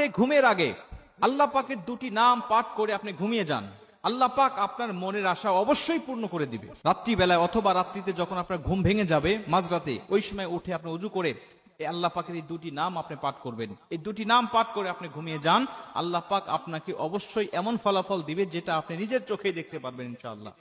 রাত্রিতে ঘুমের আগে আল্লাহ পাকের দুটি নাম পাঠ করে আপনি ঘুমিয়ে যান। আল্লাহ পাক আপনার মনের আশা অবশ্যই পূর্ণ করে দিবে। রাত্রিবেলায় অথবা রাত্রিতে যখন আপনার ঘুম ভেঙে যাবে, মাঝরাতে ওই সময় উঠে আপনি উজু করে আল্লাহ পাকের এই দুটি নাম আপনি পাঠ করবেন। এই দুটি নাম পাঠ করে আপনি ঘুমিয়ে যান, আল্লাহ পাক আপনাকে অবশ্যই এমন ফলাফল দিবে যেটা আপনি নিজের চোখেই দেখতে পারবেন ইনশাআল্লাহ।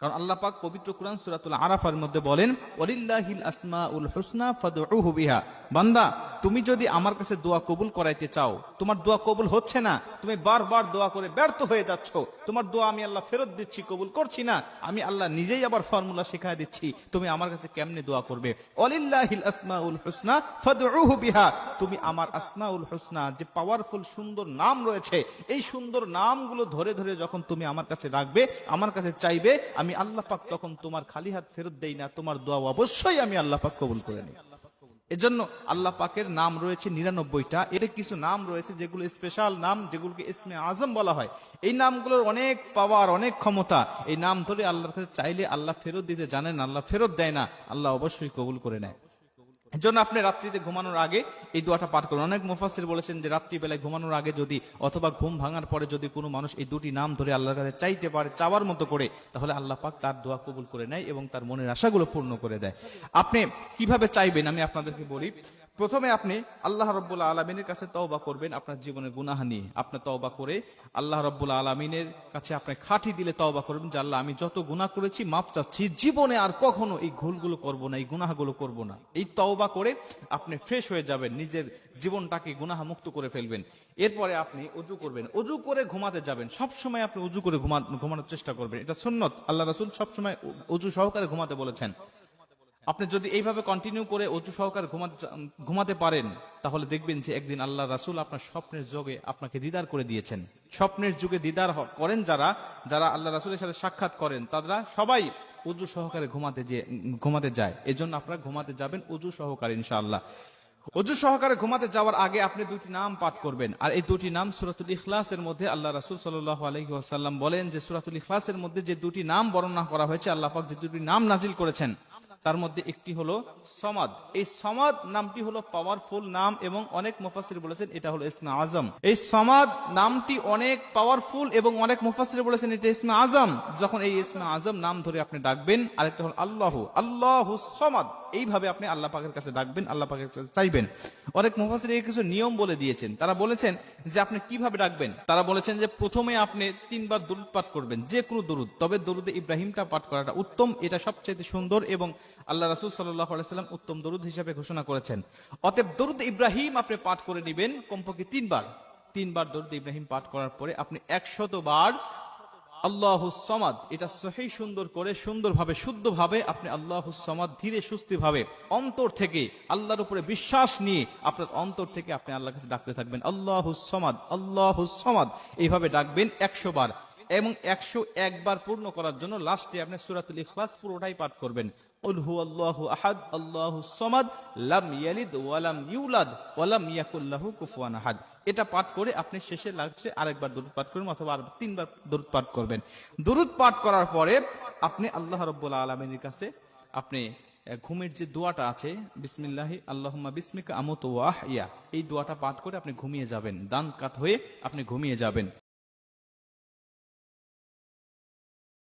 কারণ আল্লাহ পাক পবিত্র কোরআন সূরাতুল আরাফার মধ্যে বলেন, ওয়ালিল্লাহিল আসমাউল হুসনা ফাদউহু বিহা। বান্দা তুমি যদি আমার কাছে দোয়া কবুল করাইতে চাও, তোমার দোয়া কবুল হচ্ছে না, তুমি বারবার দোয়া করে ব্যর্থ হয়ে যাচ্ছ, তোমার দোয়া আমি আল্লাহ ফেরত দিচ্ছি, কবুল করছি না, আমি আল্লাহ নিজেই আবার ফর্মুলা শেখায় দিচ্ছি, তুমি আমার কাছে কেমনে দোয়া করবে? ওয়ালিল্লাহিল আসমাউল হুসনা, ফাদউহু বিহা, তুমি আমার আসমাউল হুসনা, যে পাওয়ারফুল সুন্দর নাম রয়েছে, এই সুন্দর নামগুলো ধরে ধরে যখন তুমি আমার কাছে রাখবে, আমার কাছে চাইবে, আমি আল্লাহ পাক তখন তোমার খালি হাত ফেরত দেই না, তোমার দোয়া অবশ্যই আমি আল্লাহ পাক কবুল করে নিই এজন্য আল্লাহ পাকের নাম রয়েছে নিরানব্বইটা। এর কিছু নাম রয়েছে যেগুলো স্পেশাল নাম, যেগুলোকে ইসমে আজম বলা হয়। এই নামগুলোর অনেক পাওয়ার অনেক ক্ষমতা। এই নাম ধরে আল্লাহর কাছে চাইলে আল্লাহ ফেরত দিতে জানেন, আল্লাহ ফেরত দেয় না, আল্লাহ অবশ্যই কবুল করে নেয়। এজন্য আপনি রাত্রিতে ঘুমানোর আগে এই দোয়াটা পাঠ করুন। অনেক মুফাসির বলেছেন যে রাত্রিবেলায় ঘুমানোর আগে যদি অথবা ঘুম ভাঙার পরে যদি কোনো মানুষ এই দুটি নাম ধরে আল্লাহর কাছে চাইতে পারে, চাওয়ার মতো করে, তাহলে আল্লাহ পাক তার দোয়া কবুল করে নেয় এবং তার মনের আশাগুলো পূর্ণ করে দেয়। আপনি কীভাবে চাইবেন আমি আপনাদেরকে বলি প্রথমে আপনি আল্লাহ রব্বুল আলমিনের কাছে তওবা করবেন আপনার জীবনের গুনাহ নিয়ে। আপনি তওবা করে আল্লাহ রব্বুল আলমিনের কাছে আপনি খাঁটি দিলে তওবা করবেন যে, আল্লাহ, আমি যত গুনাহ করেছি মাপ চাচ্ছি। জীবনে আর কখনো এই ভুলগুলো করব না, এই গুনাহগুলো করব না। এই তওবা করে আপনি ফ্রেশ হয়ে যাবেন, নিজের জীবনটাকে গুনাহ মুক্ত করে ফেলবেন। এরপরে আপনি অজু করবেন। অজু করে ঘুমাতে যাবেন। সব সময় আপনি অজু করে ঘুমা, ঘুমানোর চেষ্টা করবেন। এটা সুন্নত। আল্লাহ রসুল সব সময় অজু সহকারে ঘুমাতে বলেছেন। আপনি যদি এইভাবে কন্টিনিউ করে অজু সহকারে ঘুমাতে পারেন, তাহলে দেখবেন যে একদিন আল্লাহ রাসূল আপনার স্বপ্নের যোগে আপনাকে দিদার করে দিয়েছেন। স্বপ্নের যুগে দিদার করেন যারা যারা আল্লাহ রাসূলের সাথে সাক্ষাৎ করেন, তারা সবাই উজু সহকারে ঘুমাতে যে ঘুমাতে যায়। এজন্য আপনারা ঘুমাতে যাবেন অজু সহকারে, ইনশাআল্লাহ। অজু সহকারে ঘুমাতে যাওয়ার আগে আপনি দুটি নাম পাঠ করবেন। আর এই দুটি নাম সুরাতুল ইখলাসের মধ্যে আল্লাহ রাসূল সাল্লাল্লাহু আলাইহি ওয়াসাল্লাম বলেন যে সুরাতুল ইখলাসের মধ্যে যে দুটি নাম বর্ণনা করা হয়েছে, আল্লাহ পাক যে দুটি নাম নাজিল করেছেন তার মধ্যে একটি হলো সমাদ। এই সমাদ নামটি হলো পাওয়ারফুল নাম এবং অনেক মুফাসির বলেছেন এটা হলো ইসমা আজম। এই সমাদ নামটি অনেক পাওয়ারফুল এবং অনেক মুফাসির বলেছেন এটা ইসমা আজম। যখন এই ইসমা আজম নাম ধরে আপনি ডাকবেন, আরেকটা হল আল্লাহ। আল্লাহ সমাদ। এইভাবে আপনি আল্লাহ পাকের কাছে ডাকবেন, আল্লাহ পাকের কাছে চাইবেন। অনেক মুফাসসির এই কিছু নিয়ম বলে দিয়েছেন। তারা বলেছেন যে আপনি কীভাবে ডাকবেন? তারা বলেছেন যে প্রথমে আপনি তিনবার দরুদ পাঠ করবেন যে কোনো দরুদ। তবে দরুদে ইব্রাহিমটা পাঠ করাটা উত্তম, এটা সবচেয়ে সুন্দর এবং আল্লাহ রাসূল সাল্লাল্লাহু আলাইহি সাল্লাম উত্তম দরুদ হিসেবে ঘোষণা করেছেন। অতএব দরুদ ইব্রাহিম আপনি পাঠ করে নেবেন কমপক্ষে তিনবার। তিনবার দরুদ ইব্রাহিম পাঠ করার পরে আপনি একশত বার আল্লাহ সমাদ, এটা সহি সুন্দর করে সুন্দরভাবে, শুদ্ধভাবে আপনি আল্লাহ সমাদ ধীরে সুস্থিভাবে অন্তর থেকে আল্লাহর উপরে বিশ্বাস নিয়ে আপনার অন্তর থেকে আপনি আল্লাহর কাছে ডাকতে থাকবেন। আল্লাহ সমাদ আল্লাহ সমাদ, এইভাবে ডাকবেন একশো বার। এবং একশো একবার পূর্ণ করার জন্য লাস্টে আপনি সুরাতুল ইখলাস পুরোটাই পাঠ করবেন। আহাদ সমাদ ওয়ালাম ওয়ালাম এটা পাঠ করে আপনি শেষে লাগছে আরেকবার পাঠ করবেন অথবা আর তিনবার করবেন। করার পরে আপনি আল্লাহ রব্বুল আলমিনের কাছে আপনি ঘুমের যে দোয়াটা আছে, বিসমিল্লাহি আল্লাহ বিসমিক আমত ওয়াহ ইয়া এই দোয়াটা পাঠ করে আপনি ঘুমিয়ে যাবেন। দান কাত হয়ে আপনি ঘুমিয়ে যাবেন।